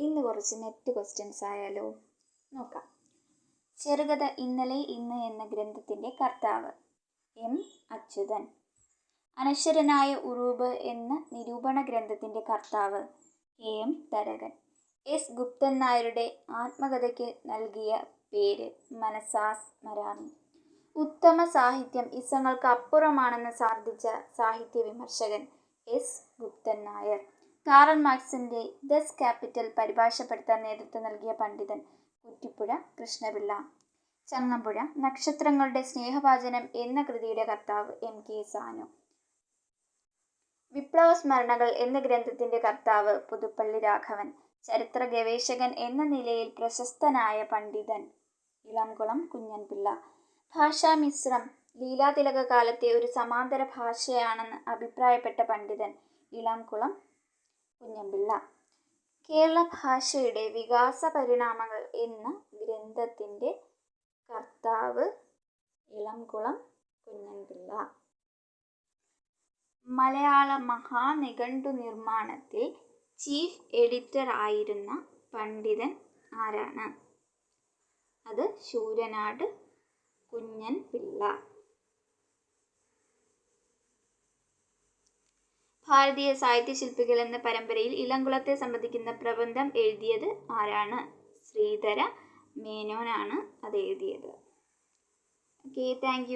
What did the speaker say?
ഇന്ന് കുറച്ച് net questions ആയാലോ? നോക്കാം. ചെറുകഥ ഇന്നലെ ഇന്ന് എന്ന ഗ്രന്ഥത്തിന്റെ കർത്താവ്. എം. അച്യുതൻ. അനശ്വരനായ ഉറൂബ് എന്ന നിരൂപണ ഗ്രന്ഥത്തിന്റെ കർത്താവ്. K. M. Tharakan. S. Guptan നായരുടെ ആത്മകഥയ്ക്ക് നൽകിയ പേര് മനസാസ് മരാമി. ഉത്തമ സാഹിത്യം ഇസങ്ങൾക്ക് അപ്പുറമാണെന്ന് സാർദിച്ച സാഹിത്യ വിമർശകൻ എസ്. ഗുപ്തൻ നായർ. കാറൽ മാർക്സിന്റെ ദസ് ക്യാപിറ്റൽ പരിഭാഷപ്പെടുത്താൻ നേതൃത്വം നൽകിയ പണ്ഡിതൻ കുറ്റിപ്പുഴ കൃഷ്ണപിള്ള. ചങ്ങമ്പുഴ നക്ഷത്രങ്ങളുടെ സ്നേഹവാചനം എന്ന കൃതിയുടെ കർത്താവ് എം കെ സാനു. വിപ്ലവ സ്മരണകൾ എന്ന ഗ്രന്ഥത്തിന്റെ കർത്താവ് പുതുപ്പള്ളി രാഘവൻ. ചരിത്ര ഗവേഷകൻ എന്ന നിലയിൽ പ്രശസ്തനായ പണ്ഡിതൻ ഇളംകുളം കുഞ്ഞൻപിള്ള. ഭാഷാമിശ്രം ലീലാതിലക കാലത്തെ ഒരു സമാന്തര ഭാഷയാണെന്ന് അഭിപ്രായപ്പെട്ട പണ്ഡിതൻ ഇളംകുളം കുഞ്ഞൻപിള്ള കേരള ഭാഷയുടെ വികാസ പരിണാമങ്ങൾ എന്ന ഗ്രന്ഥത്തിന്റെ കർത്താവ് ഇളംകുളം കുഞ്ഞൻപിള്ള മലയാള മഹാനിഘണ്ടു നിർമ്മാണത്തിൽ ചീഫ് എഡിറ്റർ ആയിരുന്ന പണ്ഡിതൻ ആരാണ്? അത് ശൂരനാട് കുഞ്ഞൻ പിള്ള ഭാരതീയ സാഹിത്യ ശില്പികൾ എന്ന പരമ്പരയിൽ ഇളംകുളത്തെ സംബന്ധിക്കുന്ന പ്രബന്ധം എഴുതിയത് ആരാണ്? ശ്രീധര മേനോനാണ് അത് എഴുതിയത്. Okay thank